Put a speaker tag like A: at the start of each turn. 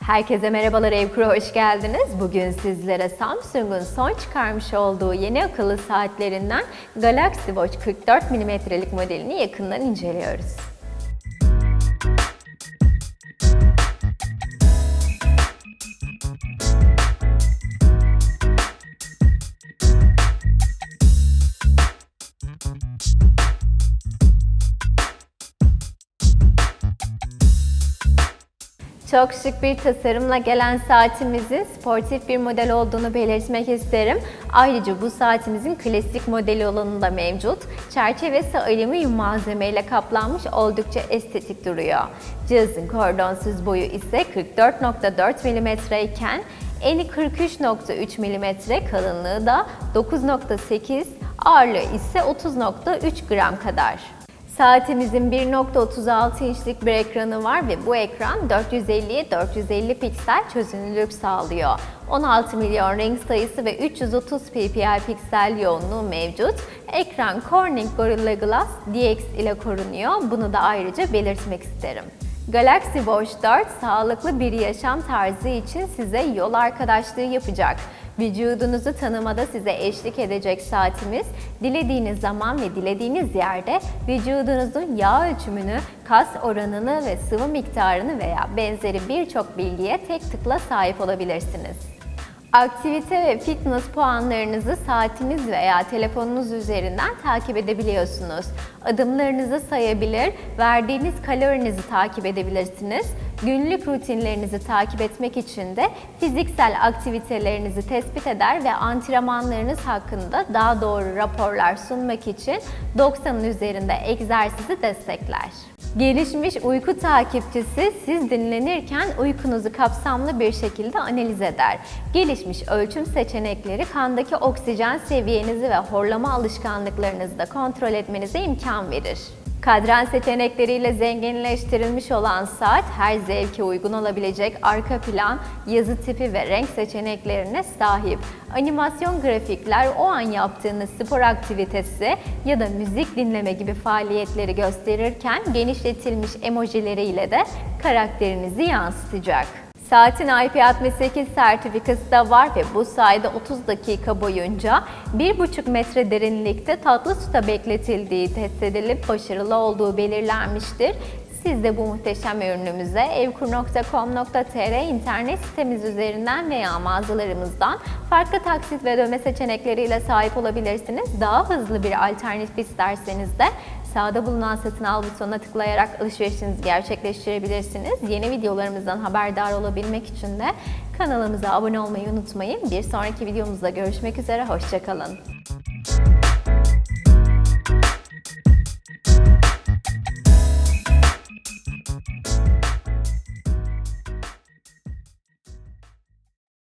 A: Herkese merhabalar Evkura hoş geldiniz. Bugün sizlere Samsung'un son çıkarmış olduğu yeni akıllı saatlerinden Galaxy Watch 44 mm'lik modelini yakından inceliyoruz. Çok şık bir tasarımla gelen saatimizin sportif bir model olduğunu belirtmek isterim. Ayrıca bu saatimizin klasik modeli olanı da mevcut. Çerçevesi alüminyum malzemeyle kaplanmış oldukça estetik duruyor. Cihazın kordonsuz boyu ise 44.4 mm iken eni 43.3 mm, kalınlığı da 9.8, ağırlığı ise 30.3 gram kadar. Saatimizin 1.36 inçlik bir ekranı var ve bu ekran 450'ye 450 piksel çözünürlük sağlıyor. 16 milyon renk sayısı ve 330 ppi piksel yoğunluğu mevcut. Ekran Corning Gorilla Glass DX ile korunuyor. Bunu da ayrıca belirtmek isterim. Galaxy Watch 4 sağlıklı bir yaşam tarzı için size yol arkadaşlığı yapacak. Vücudunuzu tanımada size eşlik edecek saatimiz, dilediğiniz zaman ve dilediğiniz yerde vücudunuzun yağ ölçümünü, kas oranını ve sıvı miktarını veya benzeri birçok bilgiye tek tıkla sahip olabilirsiniz. Aktivite ve fitness puanlarınızı saatiniz veya telefonunuz üzerinden takip edebiliyorsunuz. Adımlarınızı sayabilir, verdiğiniz kalorinizi takip edebilirsiniz. Günlük rutinlerinizi takip etmek için de fiziksel aktivitelerinizi tespit eder ve antrenmanlarınız hakkında daha doğru raporlar sunmak için 90'ın üzerinde egzersizi destekler. Gelişmiş uyku takipçisi siz dinlenirken uykunuzu kapsamlı bir şekilde analiz eder. Gelişmiş ölçüm seçenekleri kandaki oksijen seviyenizi ve horlama alışkanlıklarınızı da kontrol etmenize imkan verir. Kadran seçenekleriyle zenginleştirilmiş olan saat her zevke uygun olabilecek arka plan, yazı tipi ve renk seçeneklerine sahip. Animasyon grafikler o an yaptığınız spor aktivitesi ya da müzik dinleme gibi faaliyetleri gösterirken genişletilmiş emojileriyle de karakterinizi yansıtacak. Saatin IP68 sertifikası da var ve bu sayede 30 dakika boyunca 1,5 metre derinlikte tatlı suda bekletildiği test edilip başarılı olduğu belirlenmiştir. Siz de bu muhteşem ürünümüze evkur.com.tr internet sitemiz üzerinden veya mağazalarımızdan farklı taksit ve ödeme seçenekleriyle sahip olabilirsiniz. Daha hızlı bir alternatif isterseniz de sağda bulunan satın al butonuna tıklayarak alışverişinizi gerçekleştirebilirsiniz. Yeni videolarımızdan haberdar olabilmek için de kanalımıza abone olmayı unutmayın. Bir sonraki videomuzda görüşmek üzere, hoşçakalın.